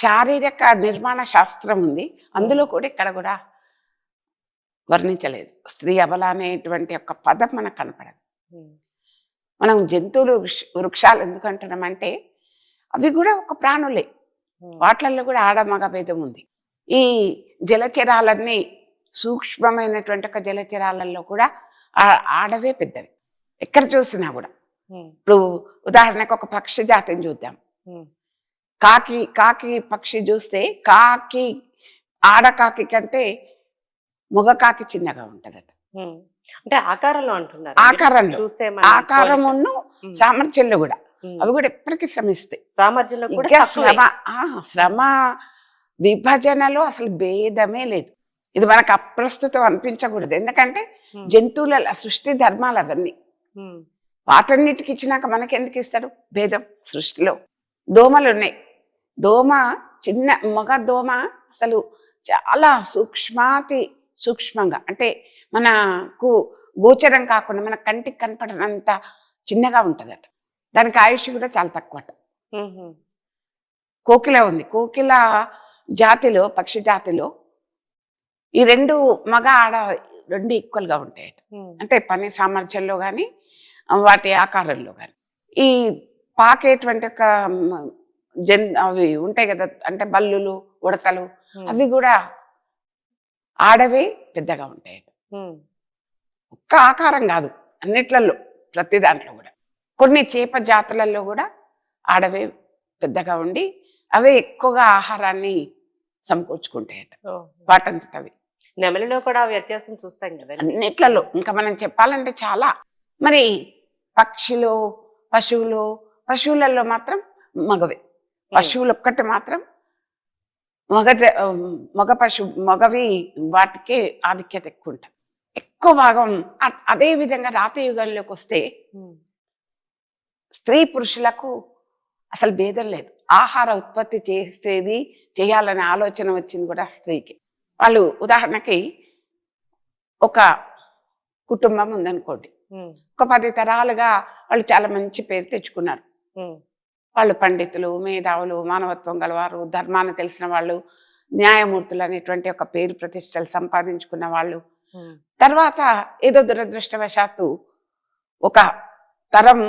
శారీరక నిర్మాణ శాస్త్రం ఉంది. అందులో కూడా ఇక్కడ కూడా వర్ణించలేదు. స్త్రీ అబల అనేటువంటి ఒక పదం మనకు కనపడదు. మనం జంతువులు వృక్ష- వృక్షాలు ఎందుకు అంటున్నామంటే అవి కూడా ఒక ప్రాణులే. వాటిల్లో కూడా ఆడ మగ భేదం ఉంది. ఈ జలచరాలన్నీ సూక్ష్మమైనటువంటి ఒక జలచరాలలో కూడా ఆడవే పెద్దవి. ఎక్కడ చూసినా కూడా. ఇప్పుడు ఉదాహరణకు ఒక పక్షి జాతిని చూద్దాం. కాకి కాకి పక్షి చూస్తే కాకి ఆడ కాకి కంటే మగ కాకి చిన్నగా ఉంటదట. అంటే ఆకారంలో అంటున్నారు. ఆకారంలో. ఆకారమును సామర్థ్యంలో కూడా. అవి కూడా ఎప్పటికీ శ్రమిస్తాయి. సామర్థ్యంలో కూడా. శ్రమ ఆ, శ్రమ విభజనలో అసలు భేదమే లేదు. ఇది మనకు అప్రస్తుతం అనిపించకూడదు. ఎందుకంటే జంతువుల సృష్టి ధర్మాలు అవన్నీ. వాటన్నిటికి ఇచ్చినాక మనకి ఎందుకు ఇస్తాడు భేదం సృష్టిలో. దోమలు ఉన్నాయి. దోమ చిన్న మగ దోమ అసలు చాలా సూక్ష్మాతి సూక్ష్మంగా. అంటే మనకు గోచరం కాకుండా మన కంటికి కనపడనంత చిన్నగా ఉంటుందట. దానికి ఆయుష్ కూడా చాలా తక్కువట. ఉమ్, ఉమ్, కోకిల ఉంది. కోకిల జాతిలో పక్షి జాతిలో ఈ రెండు మగ ఆడ రెండు ఈక్వల్గా ఉంటాయట. అంటే పని సామర్థ్యంలో కానీ వాటి ఆకారంలో కానీ ఈ పాకేటువంటి ఒక జన్ అవి ఉంటాయి కదా అంటే బల్లులు ఉడతలు అవి కూడా ఆడవే పెద్దగా ఉంటాయి. ఒక్క ఆకారం కాదు అన్నిట్లలో ప్రతి దాంట్లో కూడా. కొన్ని చేప జాతులలో కూడా ఆడవే పెద్దగా ఉండి అవే ఎక్కువగా ఆహారాన్ని సమకూర్చుకుంటాయట. వాటంతట అవి నెమలిలో కూడా వ్యత్యాసం చూస్తాం కదండి అన్నిట్లలో ఇంకా మనం చెప్పాలంటే చాలా. మరి పక్షులు పశువులు పశువులలో మాత్రం మగవే. పశువులు ఒక్కటి మాత్రం మగ మగ పశు మగవి వాటికి ఆధిక్యత ఎక్కువ ఉంటుంది ఎక్కువ భాగం అదే విధంగా రాత యుగంలోకి వస్తే స్త్రీ పురుషులకు అసలు భేదం లేదు. ఆహార ఉత్పత్తి చేసేది చేయాలనే ఆలోచన వచ్చింది కూడా స్త్రీకి. వాళ్ళు ఉదాహరణకి ఒక కుటుంబం ఉందనుకోండి. ఒక పది తరాలుగా వాళ్ళు చాలా మంచి పేరు తెచ్చుకున్నారు. వాళ్ళు పండితులు మేధావులు మానవత్వం గలవారు ధర్మాన్ని తెలిసిన వాళ్ళు న్యాయమూర్తులు అనేటువంటి ఒక పేరు ప్రతిష్టలు సంపాదించుకున్న వాళ్ళు. తర్వాత ఏదో దురదృష్టవశాత్తు ఒక తరం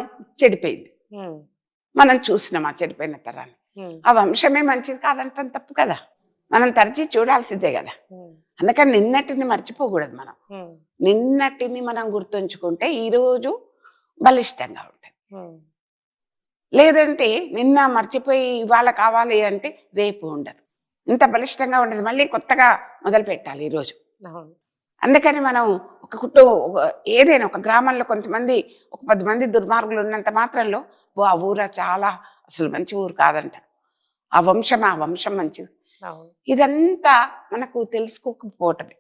చెడిపోయింది. మనం చూసినాం ఆ చెడిపోయిన తరాన్ని? ఆ వంశమే మంచిది కాదంటాం తప్పు కదా? మనం తరచి చూడాల్సిందే కదా? అందుకని నిన్నటిని మర్చిపోకూడదు మనం. నిన్నటిని మనం గుర్తుంచుకుంటే ఈరోజు బలిష్టంగా ఉంటుంది. లేదంటే నిన్న మర్చిపోయి ఇవాళ కావాలి అంటే రేపు ఉండదు. ఇంత బలిష్టంగా ఉండదు. మళ్ళీ కొత్తగా మొదలు పెట్టాలి ఈరోజు అందుకని మనం ఒక కుటుంబం ఏదైనా ఒక గ్రామంలో కొంతమంది ఒక పది మంది దుర్మార్గులు ఉన్నంత మాత్రంలో "ఓ, ఆ ఊర చాలా అసలు మంచి ఊరు కాదంట. ఆ వంశం ఆ వంశం మంచిది. ఇదంతా మనకు తెలుసుకోకపోవటమే.